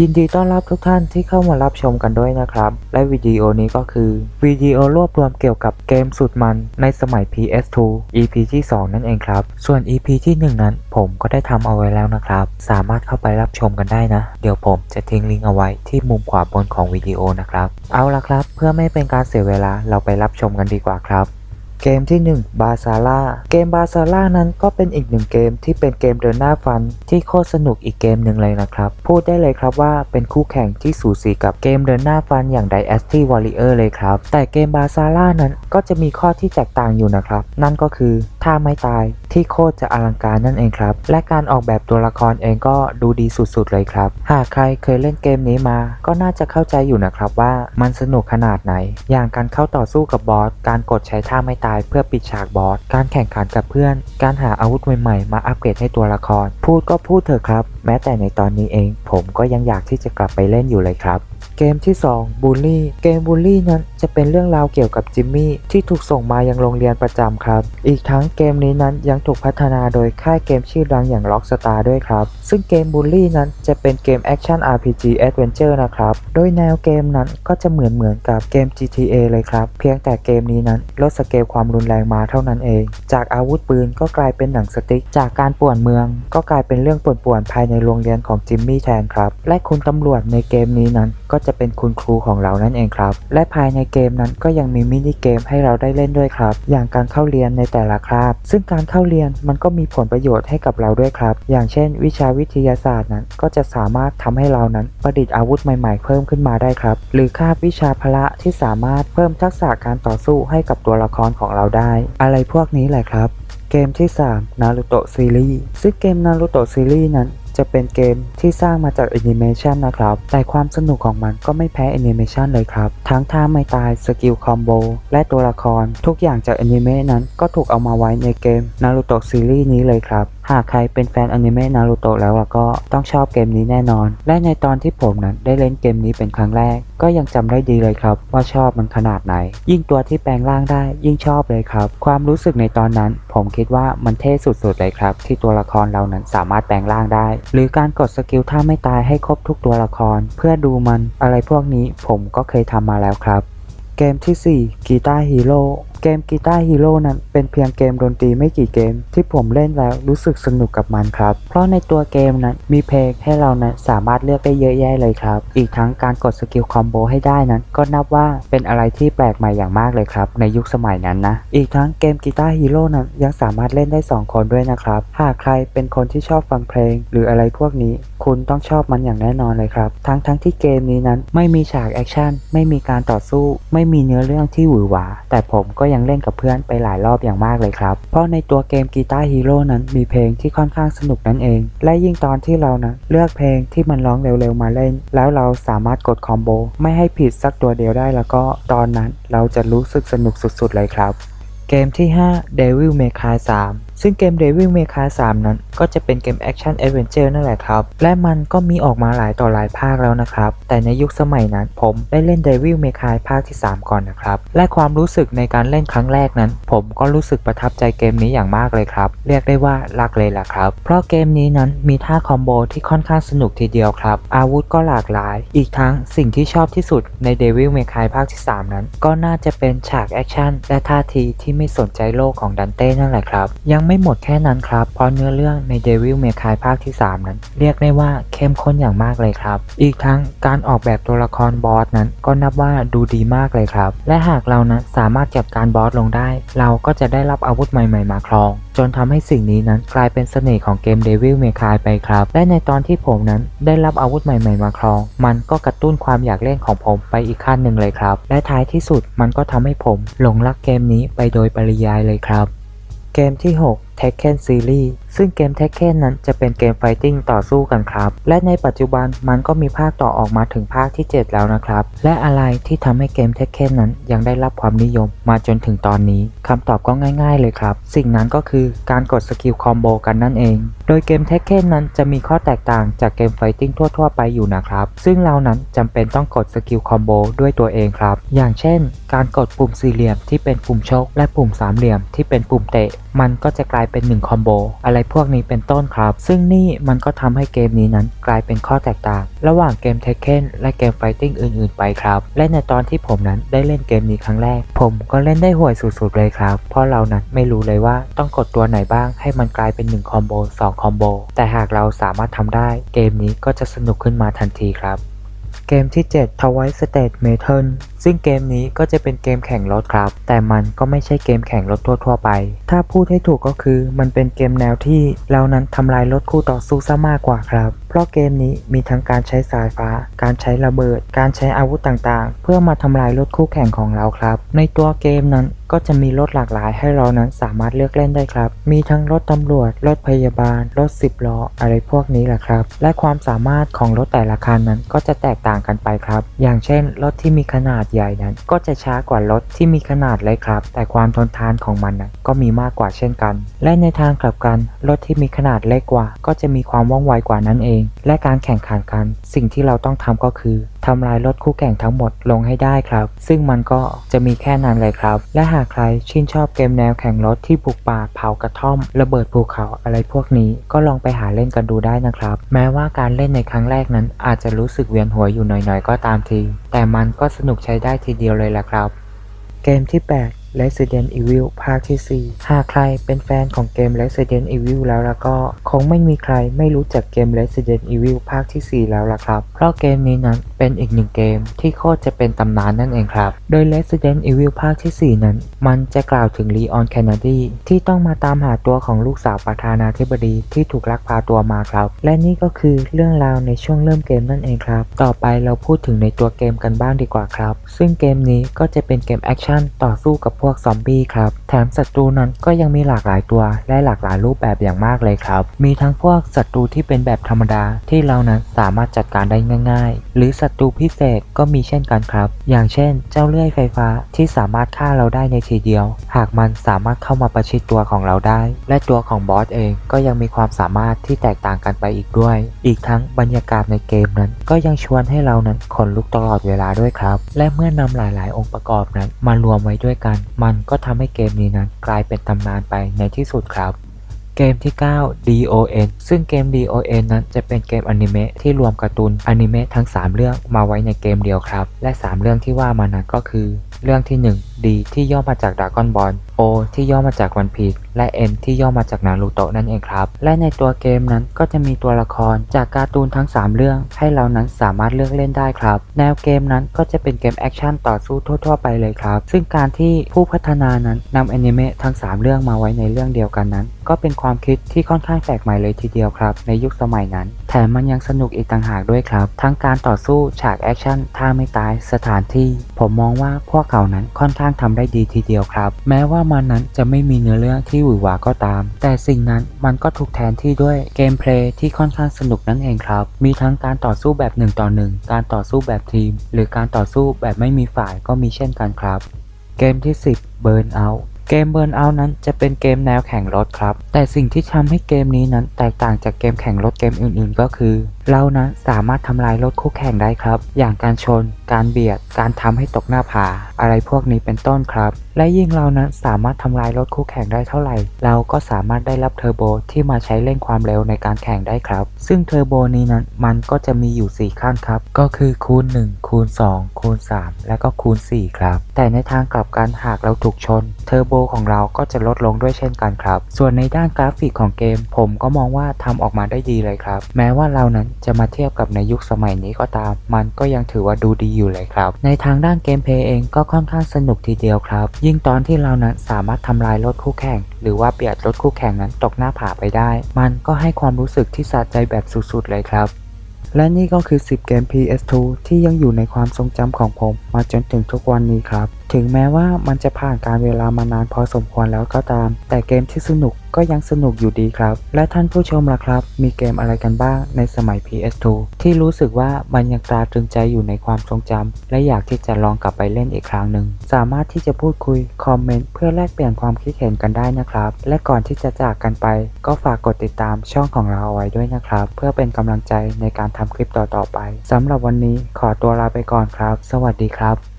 ยินดีต้อนรับทุกท่านที่เข้ามารับชมกันด้วยนะครับ และวิดีโอนี้ก็คือวิดีโอรวบรวมเกี่ยวกับเกมสุดมันในสมัย PS2 EP ที่ 2 นั่นเองครับ ส่วน EP ที่ 1 นั้นผมก็ได้ทำเอาไว้แล้วนะครับ สามารถเข้าไปรับชมกันได้นะ เดี๋ยวผมจะทิ้งลิงก์เอาไว้ที่มุมขวาบนของวิดีโอนะครับ เอาละครับ เพื่อไม่เป็นการเสียเวลาเราไปรับชมกันดีกว่าครับ เกมที่ 1 บาซาร่า เกมบาซาร่านั้นก็เป็นอีกหนึ่งเกมที่เป็นเกมเดินหน้าฟันที่โคตรสนุกอีกเกมหนึ่งเลยนะครับ พูดได้เลยครับว่าเป็นคู่แข่งที่สูสีกับเกมเดินหน้าฟันอย่าง Dynasty Warrior เลยครับ แต่เกมบาซาร่านั้นก็จะมีข้อที่แตกต่างอยู่นะครับ นั่นก็คือท่าไม่ตายที่โคตรจะอลังการนั่นเองครับ และการออกแบบตัวละครเองก็ดูดีสุดๆเลยครับ หากใครเคยเล่นเกมนี้มา ก็น่าจะเข้าใจอยู่นะครับว่ามันสนุกขนาดไหน อย่างการเข้าต่อสู้กับบอสการกดใช้ท่าไม่ตายเพื่อปิดฉากบอส การแข่งขันกับเพื่อน การหาอาวุธใหม่ๆ มาอัปเกรดให้ตัวละคร พูดก็พูดเถอะครับ แม้แต่ในตอนนี้เอง ผมก็ยังอยากที่จะกลับไปเล่นอยู่เลยครับ เกมที่ 2บูลลี่ เกมบูลลี่นั้น จะเป็นเรื่องราวเกี่ยวกับจิมมี่ที่ถูกส่งมายังโรงเรียนประจำครับ อีกทั้งเกมนี้นั้นยังถูกพัฒนาโดยค่ายเกมชื่อดังอย่าง Rockstar ด้วยครับ ซึ่งเกมบูลลี่นั้นจะเป็นเกมแอคชั่น RPG Adventure นะครับ โดยแนวเกมนั้นก็จะเหมือนเหมือนกับเกม GTA เลยครับ เพียงแต่เกมนี้นั้นลดสเกลความรุนแรงมาเท่านั้นเอง จากอาวุธปืนก็กลายเป็นหนังสติ๊ก จากการป่วนเมือง ก็กลายเป็นเรื่องป่วนๆภายในโรงเรียนของจิมมี่แทนครับ และคุณตำรวจในเกมนี้นั้นก็จะเป็นคุณครูของเรานั่นเองครับ และภายในเกมนั้นก็ยังมีมินิเกมให้เราได้เล่นด้วยครับ อย่างการเข้าเรียนในแต่ละคาบ ซึ่งการเข้าเรียนมันก็มีผลประโยชน์ให้กับเราด้วยครับ อย่างเช่น วิชาวิทยาศาสตร์นั้น ก็จะสามารถทำให้เรานั้นประดิษฐ์อาวุธใหม่ๆ เพิ่มขึ้นมาได้ครับ หรือคาบวิชาพละที่สามารถเพิ่มทักษะการต่อสู้ให้กับตัวละครของเราได้ อะไรพวกนี้แหละครับ เกมที่3 Naruto Series ซึ่งเกม Naruto Series นั้น จะเป็นเกมที่สร้างมาจากแอนิเมชันนะครับ แต่ความสนุกของมันก็ไม่แพ้แอนิเมชันเลยครับ ทั้งท่าไม่ตาย สกิลคอมโบ และตัวละคร ทุกอย่างจากแอนิเมะนั้นก็ถูกเอามาไว้ในเกมนารูโตะซีรีส์นี้เลยครับหากใครเป็นแฟนอนิเมะนารูโตะแล้วก็ต้องชอบเกมนี้แน่นอน และในตอนที่ผมนั้นได้เล่นเกมนี้เป็นครั้งแรก ก็ยังจำได้ดีเลยครับว่าชอบมันขนาดไหน ยิ่งตัวที่แปลงร่างได้ยิ่งชอบเลยครับ ความรู้สึกในตอนนั้น ผมคิดว่ามันเท่สุดๆเลยครับ ที่ตัวละครเรานั้นสามารถแปลงร่างได้ หรือการกดสกิลท่าไม่ตายให้ครบทุกตัวละคร เพื่อดูมันอะไรพวกนี้ผมก็เคยทำมาแล้วครับ เกมที่4กีตาร์ฮีโร เกมกีตาร์ฮีโร่นั้นเป็นเพียงเกมดนตรีไม่กี่เกม ที่ผมเล่นแล้วรู้สึกสนุกกับมันครับ เพราะในตัวเกมนั้นมีเพลงให้เรานั้นสามารถเลือกได้เยอะแยะเลยครับ อีกทั้งการกดสกิลคอมโบให้ได้นั้น ก็นับว่าเป็นอะไรที่แปลกใหม่อย่างมากเลยครับ ในยุคสมัยนั้นนะ อีกทั้งเกมกีตาร์ฮีโร่นั้นยังสามารถเล่นได้ 2 คนด้วยนะครับ หากใครเป็นคนที่ชอบฟังเพลง หรืออะไรพวกนี้ คุณต้องชอบมันอย่างแน่นอนเลยครับ ทั้งทั้งที่เกมนี้นั้นไม่มีฉากแอคชั่น ไม่มีการต่อสู้ ไม่มีเนื้อเรื่องที่หวือหวา แต่ผมก็ยังยังเล่นกับเพื่อนไปหลายรอบอย่างมากเลยครับ เพราะในตัวเกมกีตาร์ฮีโร่นั้นมีเพลงที่ค่อนข้างสนุกนั่นเอง และยิ่งตอนที่เรานะเลือกเพลงที่มันร้องเร็วๆมาเล่น แล้วเราสามารถกดคอมโบไม่ให้ผิดสักตัวเดียวได้แล้วก็ตอนนั้นเราจะรู้สึกสนุกสุดๆเลยครับ เกมที่ 5 Devil May Cry 3 ซึ่งเกม Devil May Cry 3 นั้น ก็จะเป็นเกมแอคชั่น a อ v e n t u r e นั่นแหละครับ และมันก็มีออกมาหลายต่อหลายภาคแล้วนะครับ แต่ในยุคสมัยนั้นผมได้เล่น Devil May Cry ภาคที่ 3 ก่อนนะครับ และความรู้สึกในการเล่นครั้งแรกนั้น ผมก็รู้สึกประทับใจเกมนี้อย่างมากเลยครับ เรียกได้ว่ารักเลยล่ะครับ เพราะเกมนี้นั้นมีท่าคอมโบที่ค่อนข้างสนุกทีเดียวครับ อาวุธก็หลากหลาย อีกทั้งสิ่งที่ชอบที่สุดใน Devil May Cry ภาคที่ 3 นั้น ก็น่าจะเป็นฉากแอคชั่นและท่าทีที่ไม่สนใจโลกของดันเต้นั่นแหละครับ ยังไม่ไม่หมดแค่นั้นครับ เพราะเนื้อเรื่องใน Devil May Cry ภาคที่ 3 นั้น เรียกได้ว่าเข้มข้นอย่างมากเลยครับ อีกทั้งการออกแบบตัวละครบอสนั้นก็นับว่าดูดีมากเลยครับ และหากเรานั้นสามารถจับการบอสลงได้ เราก็จะได้รับอาวุธใหม่ ๆ มาครอง จนทำให้สิ่งนี้นั้นกลายเป็นเสน่ห์ของเกม Devil May Cry ไปครับ และในตอนที่ผมนั้นได้รับอาวุธใหม่ ๆ มาครอง มันก็กระตุ้นความอยากเล่นของผมไปอีกขั้นหนึ่งเลยครับ และท้ายที่สุดมันก็ทำให้ผมหลงรักเกมนี้ไปโดยปริยายเลยครับ เกมที่6 Tekken Series ซึ่งเกม Tekken นั้นจะเป็นเกมไฟติ้งต่อสู้กันครับ และในปัจจุบันมันก็มีภาคต่อออกมาถึงภาคที่ 7 แล้วนะครับ และอะไรที่ทำให้เกม Tekken นั้นยังได้รับความนิยมมาจนถึงตอนนี้คำตอบก็ง่ายๆเลยครับ สิ่งนั้นก็คือการกดสกิลคอมโบกันนั่นเอง โดยเกม Tekken นั้นจะมีข้อแตกต่างจากเกมไฟติ้งทั่วๆไปอยู่นะครับ ซึ่งเรานั้นจำเป็นต้องกดสกิลคอมโบด้วยตัวเองครับ อย่างเช่น การกดปุ่มสี่เหลี่ยมที่เป็นปุ่มชก และปุ่มสามเหลี่ยมที่เป็นปุ่มเตะ มันก็จะกลายายเป็น1คอมโบอะไรพวกนี้เป็นต้นครับ ซึ่งนี่มันก็ทำให้เกมนี้นั้นกลายเป็นข้อแตกต่าง ระหว่างเกมเทคเ e นและเกมไฟติ้งอื่นๆไปครับ และในตอนที่ผมนั้นได้เล่นเกมนี้ครั้งแรก ผมก็เล่นได้ห่วยสุดๆเลยครับ เพราะเรานั้นไม่รู้เลยว่าต้องกดตัวไหนบ้างให้มันกลายเป็น1คอมโบ2คอมโบแต่หากเราสามารถทำได้ เกมนี้ก็จะสนุกขึ้นมาทันทีครับ เกมที่ 7 t w i c e State Metal ซึ่งเกมนี้ก็จะเป็นเกมแข่งรถครับ แต่มันก็ไม่ใช่เกมแข่งรถทั่วๆไป ถ้าพูดให้ถูกก็คือมันเป็นเกมแนวที่เรานั้นทำลายรถคู่ต่อสู้ซะมากกว่าครับ ราะเกมนี้มีทั้งการใช้สายฟ้า การใช้ระเบิด การใช้อาวุธต่างๆ เพื่อมาทำลายรถคู่แข่งของเราครับ ในตัวเกมนั้นก็จะมีรถหลากหลายให้เรานั้นสามารถเลือกเล่นได้ครับ มีทั้งรถตำรวจ รถพยาบาล รถสิบล้อ อะไรพวกนี้แหละครับ และความสามารถของรถแต่ละคันนั้นก็จะแตกต่างกันไปครับ อย่างเช่น รถที่มีขนาดใหญ่นั้น ก็จะช้ากว่ารถที่มีขนาดเล็กครับ แต่ความทนทานของมันนะก็มีมากกว่าเช่นกัน และในทางกลับกัน รถที่มีขนาดเล็กกว่า ก็จะมีความว่องไวกว่านั้นเองและการแข่งขันกัน สิ่งที่เราต้องทำก็คือทำลายรถคู่แข่งทั้งหมดลงให้ได้ครับ ซึ่งมันก็จะมีแค่นั้นเลยครับ และหากใครชื่นชอบเกมแนวแข่งรถที่บุกป่าเผากระท่อม ระเบิดภูเขาอะไรพวกนี้ก็ลองไปหาเล่นกันดูได้นะครับ แม้ว่าการเล่นในครั้งแรกนั้น อาจจะรู้สึกเวียนหัวอยู่หน่อยๆก็ตามที แต่มันก็สนุกใช้ได้ทีเดียวเลยแหละครับ เกมที่ 8 Resident Evil ภาคที่ 4 หากใครเป็นแฟนของเกม Resident Evil แล้วล่ะก็ คงไม่มีใครไม่รู้จักเกม Resident Evil ภาคที่ 4 แล้วล่ะครับ เพราะเกมนี้นั้นเป็นอีกหนึ่งเกมที่โคตรจะเป็นตำนานนั่นเองครับ โดย Resident Evil ภาคที่ 4 นั้น มันจะกล่าวถึง Leon Kennedy ที่ต้องมาตามหาตัวของลูกสาวประธานาธิบดีที่ถูกลักพาตัวมาครับ และนี่ก็คือเรื่องราวในช่วงเริ่มเกมนั่นเองครับ ต่อไปเราพูดถึงในตัวเกมกันบ้างดีกว่าครับ ซึ่งเกมนี้ก็จะเป็นเกมแอคชั่นต่อสู้กับวกซอมบี้ครับ แถมศัตรูนั้นก็ยังมีหลากหลายตัว และหลากหลายรูปแบบอย่างมากเลยครับ มีทั้งพวกศัตรูที่เป็นแบบธรรมดาที่เรานั้นสามารถจัดการได้ง่าย ๆ หรือศัตรูพิเศษก็มีเช่นกันครับ อย่างเช่น เจ้าเลื่อยไฟฟ้าที่สามารถฆ่าเราได้ในทีเดียว หากมันสามารถเข้ามาประชิดตัวของเราได้ และตัวของบอสเองก็ยังมีความสามารถที่แตกต่างกันไปอีกด้วย อีกทั้งบรรยากาศในเกมนั้น ก็ยังชวนให้เรานั้นขนลุกตลอดเวลาด้วยครับ และเมื่อนำหลาย ๆ องค์ประกอบนั้นมารวมไว้ด้วยกันมันก็ทำให้เกมนี้นั้นกลายเป็นตำนานไปในที่สุดครับ เกมที่ 9 DON ซึ่งเกม DON นั้นจะเป็นเกมอนิเมะที่รวมการ์ตูนอนิเมะทั้ง 3 เรื่องมาไว้ในเกมเดียวครับ และ 3 เรื่องที่ว่ามานั้นก็คือ เรื่องที่ 1 D ที่ย่อมาจากด r a ก้อนบอล O ที่ย่อมาจากวันพี e และ N ที่ย่อมาจากนารูโตะนั่นเองครับ และในตัวเกมนั้นก็จะมีตัวละครจากการ์ตูนทั้ง 3 เรื่อง ให้เรานั้นสามารถเลือกเล่นได้ครับ แนวเกมนั้นก็จะเป็นเกมแอคชั่นต่อสู้ทั่ว ๆ ไปเลยครับ ซึ่งการที่ผู้พัฒนานั้นนำแอนิเมะทั้ง 3 เรื่องมาไว้ในเรื่องเดียวกันนั้น ก็เป็นความคิดที่ค่อนข้างแปลกใหม่เลยทีเดียวครับ ในยุคสมัยนั้น แถมมันยังสนุกอีกต่างหากด้วยครับ ทั้งการต่อสู้ฉากแอคชั่นท่าไม่ตายสถานที่ ผมมองว่าพวกเขานั้นค่อนข้างทำได้ดีทีเดียวครับ แม้ว่ามันนั้นจะไม่มีเนื้อเรื่องที่หวือหวาก็ตาม แต่สิ่งนั้นมันก็ถูกแทนที่ด้วยเกมเพลย์ที่ค่อนข้างสนุกนั่นเองครับ มีทั้งการต่อสู้แบบ1ต่อ1การต่อสู้แบบทีม หรือการต่อสู้แบบไม่มีฝ่ายก็มีเช่นกันครับ เกมที่ 10 Burn Out เกม Burn Out นั้นจะเป็นเกมแนวแข่งรถครับ แต่สิ่งที่ทำให้เกมนี้นั้นแตกต่างจากเกมแข่งรถเกมอื่นๆ ก็คือเรานั้นสามารถทำลายรถคู่แข่งได้ครับ อย่างการชน การเบียด การทำให้ตกหน้าผา อะไรพวกนี้เป็นต้นครับ และยิ่งเรานั้นสามารถทำลายรถคู่แข่งได้เท่าไหร่ เราก็สามารถได้รับเทอร์โบที่มาใช้เร่งความเร็วในการแข่งได้ครับ ซึ่งเทอร์โบนี้นั้นมันก็จะมีอยู่ 4 ขั้นครับ ก็คือคูณ 1 คูณ 2 คูณ 3 และก็คูณ 4 ครับ แต่ในทางกลับกันหากเราถูกชน เทอร์โบของเราก็จะลดลงด้วยเช่นกันครับ ส่วนในด้านกราฟิกของเกม ผมก็มองว่าทำออกมาได้ดีเลยครับ แม้ว่าเรานั้น จะมาเทียบกับในยุคสมัยนี้ก็ตาม มันก็ยังถือว่าดูดีอยู่เลยครับ ในทางด้านเกมเพลย์เองก็ค่อนข้างสนุกทีเดียวครับ ยิ่งตอนที่เรานั้นสามารถทำลายรถคู่แข่ง หรือว่าเบียดรถคู่แข่งนั้นตกหน้าผาไปได้ มันก็ให้ความรู้สึกที่สะใจแบบสุดๆเลยครับ และนี่ก็คือ 10 เกม PS2 ที่ยังอยู่ในความทรงจำของผม มาจนถึงทุกวันนี้ครับ ถึงแม้ว่ามันจะผ่านการเวลามานานพอสมควรแล้วก็ตาม แต่เกมที่สนุกก็ยังสนุกอยู่ดีครับ และท่านผู้ชมล่ะครับ มีเกมอะไรกันบ้างในสมัย PS2 ที่รู้สึกว่ามันยังตราตรึงใจอยู่ในความทรงจำและอยากที่จะลองกลับไปเล่นอีกครั้งหนึ่ง สามารถที่จะพูดคุย คอมเมนต์เพื่อแลกเปลี่ยนความคิดเห็นกันได้นะครับ และก่อนที่จะจากกันไป ก็ฝากกดติดตามช่องของเราเอาไว้ด้วยนะครับ เพื่อเป็นกำลังใจในการทำคลิปต่อๆไปสำหรับวันนี้ขอตัวลาไปก่อนครับ สวัสดีครับครับ